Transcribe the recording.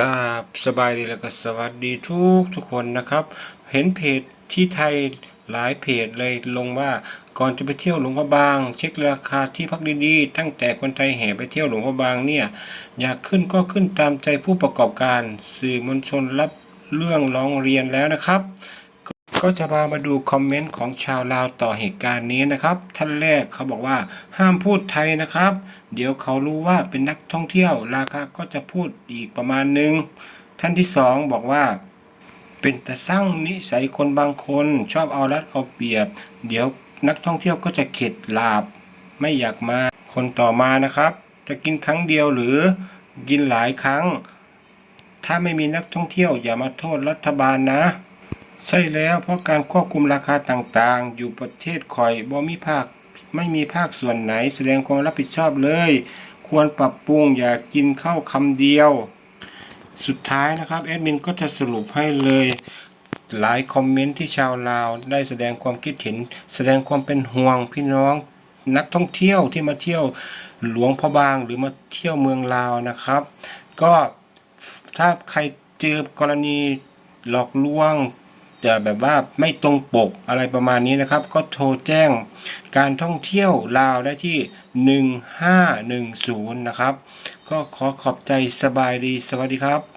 กราบสบายดีแล้วก็สวัสดีทุกทุกคนนะครับ เห็นเพจที่ไทยหลายเพจเลยลงว่าก่อนจะไปเที่ยวหลวงพระบาง เช็คราคาที่พักดีๆ ตั้งแต่คนไทยแห่ไปเที่ยวหลวงพระบางเนี่ย อยากขึ้นก็ขึ้นตามใจผู้ประกอบการ สื่อมวลชนรับเรื่องร้องเรียนแล้วนะครับ ก็จะพามาดูคอมเมนต์ของชาวลาวต่อเหตุการณ์นี้นะครับ ท่านแรกเขาบอกว่าห้ามพูดไทยนะครับ เดี๋ยวเขารู้ว่าเป็นนักท่องเที่ยวราคาก็จะพูดอีกประมาณหนึ่งท่านที่สองบอกว่า เป็นแต่สร้างนิสัยคนบางคนชอบเอารัดเอาเปรียบ เดี๋ยวนักท่องเที่ยวก็จะเข็ดหลาบ ไม่อยากมาคนต่อมานะครับ จะกินครั้งเดียวหรือกินหลายครั้ง ถ้าไม่มีนักท่องเที่ยวอย่ามาโทษรัฐบาลนะ ใช่แล้วเพราะการควบคุมราคาต่างๆ อยู่ประเทศคอยบ่มีภาคไม่มีภาคส่วนไหนแสดงความรับผิดชอบเลย ควรปรับปรุงอย่ากินข้าวคำเดียว สุดท้ายนะครับแอดมินก็จะสรุปให้เลย หลายคอมเมนต์ที่ชาวลาวได้แสดงความคิดเห็น แสดงความเป็นห่วงพี่น้อง นักท่องเที่ยวที่มาเที่ยวหลวงพระบางหรือมาเที่ยวเมืองลาวนะครับ ก็ถ้าใครเจอกรณีหลอกลวง จะแบบว่าไม่ตรงปกอะไรประมาณนี้นะครับ ก็โทรแจ้งการท่องเที่ยวลาวได้ที่ 1510 นะครับ ก็ขอขอบใจสบายดีสวัสดีครับ